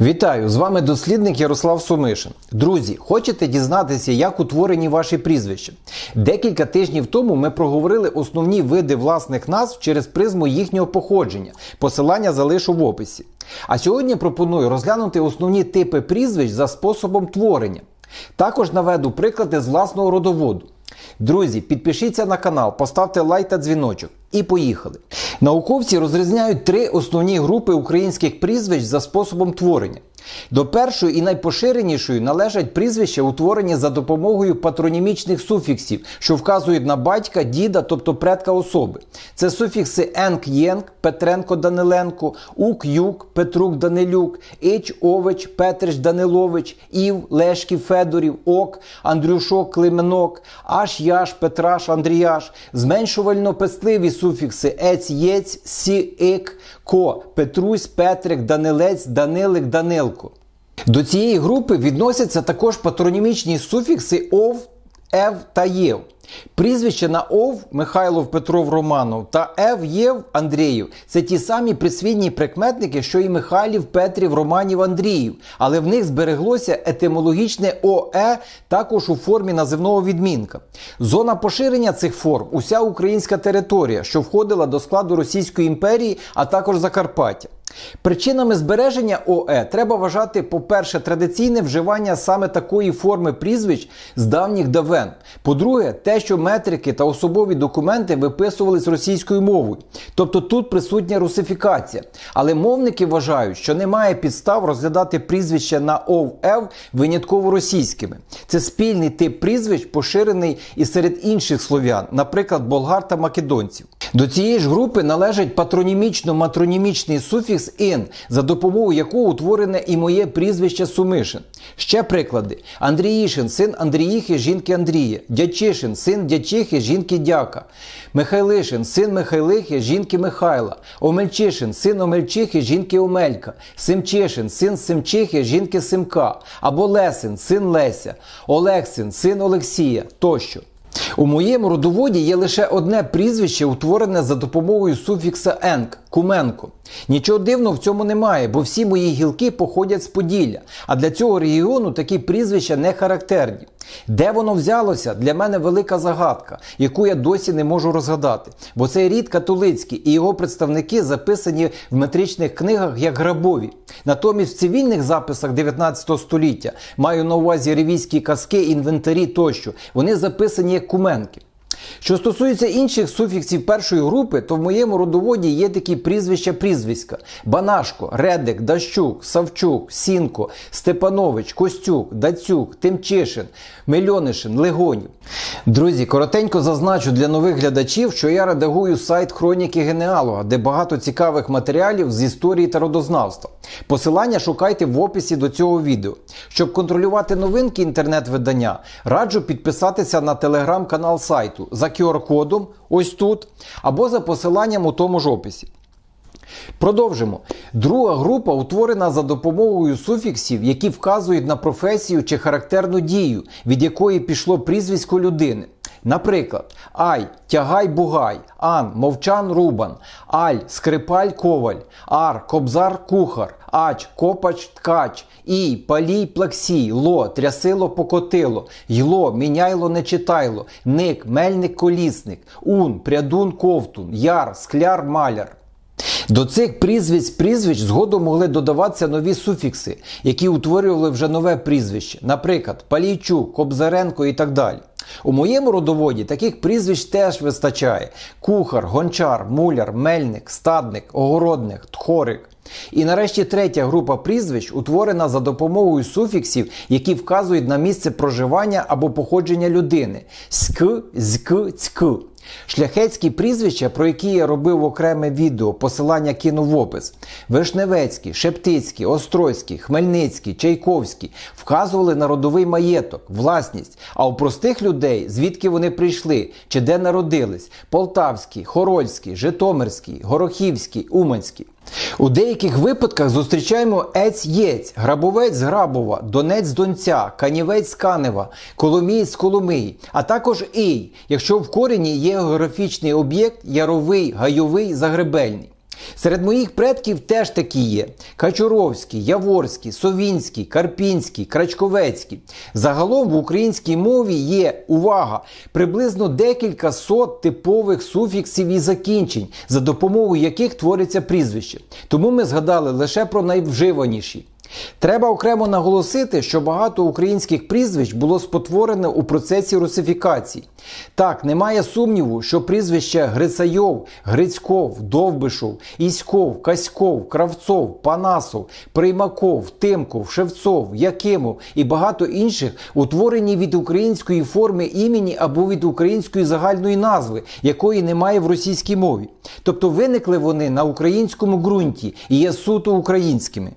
Вітаю! З вами дослідник Ярослав Сумишин. Друзі, хочете дізнатися, як утворені ваші прізвища? Декілька тижнів тому ми проговорили основні види власних назв через призму їхнього походження. Посилання залишу в описі. А сьогодні пропоную розглянути основні типи прізвищ за способом творення. Також наведу приклади з власного родоводу. Друзі, підпишіться на канал, поставте лайк та дзвіночок. І поїхали. Науковці розрізняють три основні групи українських прізвищ за способом творення. До першої і найпоширенішої належать прізвища, утворені за допомогою патронімічних суфіксів, що вказують на батька, діда, тобто предка особи. Це суфікси енк єнк Петренко Даниленко, Ук Юк, Петрук Данилюк, Ич Ович, Петрич Данилович, Ів, Лешків Федорів, Ок, Андрюшок Клименок, Аш Яш, Петраш, Андріяш, зменшувально пестливі суфікси ець, єць, сі, ик, ко, Петрусь, Петрик, Данилець, Данилик, Данилко. До цієї групи відносяться також патронімічні суфікси ов, ев та єв. Прізвища на ов Михайлов Петров Романов та Ев Єв Андріїв це ті самі присвідні прикметники, що і Михайлів, Петрів, Романів, Андріїв, але в них збереглося етимологічне ОЕ також у формі називного відмінка. Зона поширення цих форм уся українська територія, що входила до складу Російської імперії, а також Закарпаття. Причинами збереження ОЕ треба вважати, по-перше, традиційне вживання саме такої форми прізвищ з давніх давен. По-друге, те, що метрики та особові документи виписувались російською мовою. Тобто тут присутня русифікація. Але мовники вважають, що немає підстав розглядати прізвища на ОВ винятково російськими. Це спільний тип прізвищ, поширений і серед інших слов'ян, наприклад, болгар та македонців. До цієї ж групи належить патронімічно-матронімічний суфікс ін, за допомогою якого утворене і моє прізвище Сумишин. Ще приклади: Андріїшин, син Андріїхи, жінки Андрія, Дячишин, син Дячихи, жінки Дяка, Михайлишин, син Михайлихи, жінки Михайла, Омельчишин, син Омельчихи, жінки Омелька, Симчишин, син Симчихи, жінки Симка, або Лесин, син Леся, Олексин, син Олексія тощо. У моєму родоводі є лише одне прізвище, утворене за допомогою суфікса енк Куменко. Нічого дивного в цьому немає, бо всі мої гілки походять з Поділля, а для цього регіону такі прізвища не характерні. Де воно взялося, для мене велика загадка, яку я досі не можу розгадати. Бо цей рід католицький і його представники записані в метричних книгах як грабові. Натомість в цивільних записах 19 століття маю на увазі ревійські казки, інвентарі тощо. Вони записані як куменки. Що стосується інших суфіксів першої групи, то в моєму родоводі є такі прізвища прізвиська: Банашко, Редик, Дащук, Савчук, Сінко, Степанович, Костюк, Дацюк, Тимчишин, Мельонишин, Легонів. Друзі, коротенько зазначу для нових глядачів, що я редагую сайт Хроніки Генеалога, де багато цікавих матеріалів з історії та родознавства. Посилання шукайте в описі до цього відео. Щоб контролювати новинки інтернет-видання, раджу підписатися на телеграм-канал сайту за QR-кодом, ось тут, або за посиланням у тому ж описі. Продовжимо. Друга група утворена за допомогою суфіксів, які вказують на професію чи характерну дію, від якої пішло прізвисько людини. Наприклад, Ай, тягай бугай, Ан, мовчан рубан, Аль, скрипаль коваль, Ар, кобзар кухар, Ач, копач ткач, Ій, палій плаксій, Ло, трясило покотило, Йло, міняйло не читайло, Ник, мельник колісник, Ун, прядун ковтун, Яр, скляр маляр. До цих прізвиськ прізвищ згодом могли додаватися нові суфікси, які утворювали вже нове прізвище, наприклад, Палійчук, Кобзаренко і так далі. У моєму родоводі таких прізвищ теж вистачає: кухар, гончар, муляр, мельник, стадник, огородник, тхорик. І нарешті третя група прізвищ утворена за допомогою суфіксів, які вказують на місце проживання або походження людини: ськ, зк, цьк. Шляхетські прізвища, про які я робив окреме відео, посилання кину в опис. Вишневецький, Шептицький, Острозький, Хмельницький, Чайковський вказували на родовий маєток, власність. А у простих людей, звідки вони прийшли чи де народились: Полтавський, Хорольський, Житомирський, Горохівський, Уманський. У деяких випадках зустрічаємо ець-єць, грабовець Грабова, донець Донця, канівець Канева, коломієць з Коломиї, а також ій, якщо в корені є географічний об'єкт яровий, гайовий, загребельний. Серед моїх предків теж такі є: Качуровський, Яворський, Совінський, Карпінський, Крачковецький. Загалом в українській мові є увага приблизно декілька сот типових суфіксів і закінчень, за допомогою яких твориться прізвище. Тому ми згадали лише про найвживаніші. Треба окремо наголосити, що багато українських прізвищ було спотворене у процесі русифікації. Так, немає сумніву, що прізвища Грицайов, Грицьков, Довбишов, Іськов, Каськов, Кравцов, Панасов, Приймаков, Тимков, Шевцов, Якимов і багато інших утворені від української форми імені або від української загальної назви, якої немає в російській мові. Тобто виникли вони на українському ґрунті і є суто українськими.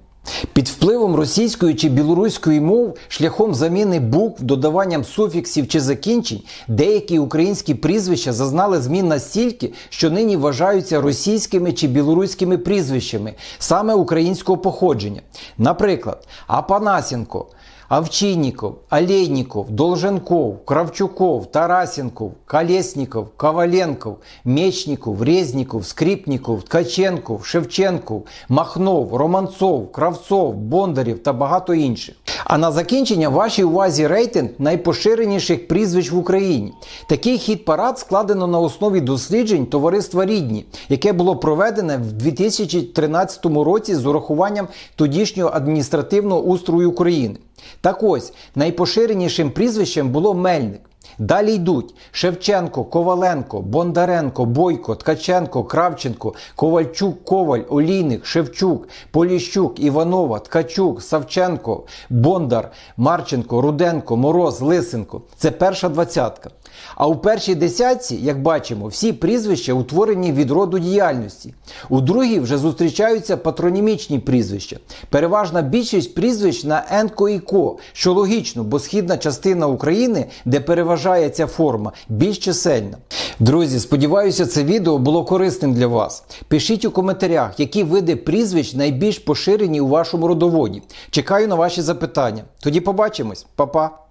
Під впливом російської чи білоруської мов шляхом заміни букв, додаванням суфіксів чи закінчень, деякі українські прізвища зазнали змін настільки, що нині вважаються російськими чи білоруськими прізвищами саме українського походження. Наприклад, Апанасенко. Овчинников, Олейников, Долженков, Кравчуков, Тарасенков, Колесников, Коваленков, Мечников, Резников, Скрипников, Ткаченков, Шевченков, Махнов, Романцов, Кравцов, Бондарів та багато інших. А на закінчення вашій увазі рейтинг найпоширеніших прізвищ в Україні. Такий хід парад складено на основі досліджень товариства Рідні, яке було проведене в 2013 році з урахуванням тодішнього адміністративного устрою України. Так ось найпоширенішим прізвищем було Мельник. Далі йдуть Шевченко, Коваленко, Бондаренко, Бойко, Ткаченко, Кравченко, Ковальчук, Коваль, Олійник, Шевчук, Поліщук, Іванова, Ткачук, Савченко, Бондар, Марченко, Руденко, Мороз, Лисенко. Це перша двадцятка. А у першій десятці, як бачимо, всі прізвища утворені від роду діяльності. У другій вже зустрічаються патронімічні прізвища. Переважна більшість прізвищ на енко і ко, що логічно, бо східна частина України, де переважає ця форма, більш чисельна. Друзі, сподіваюся, це відео було корисним для вас. Пишіть у коментарях, які види прізвищ найбільш поширені у вашому родоводі. Чекаю на ваші запитання. Тоді побачимось, Па-па!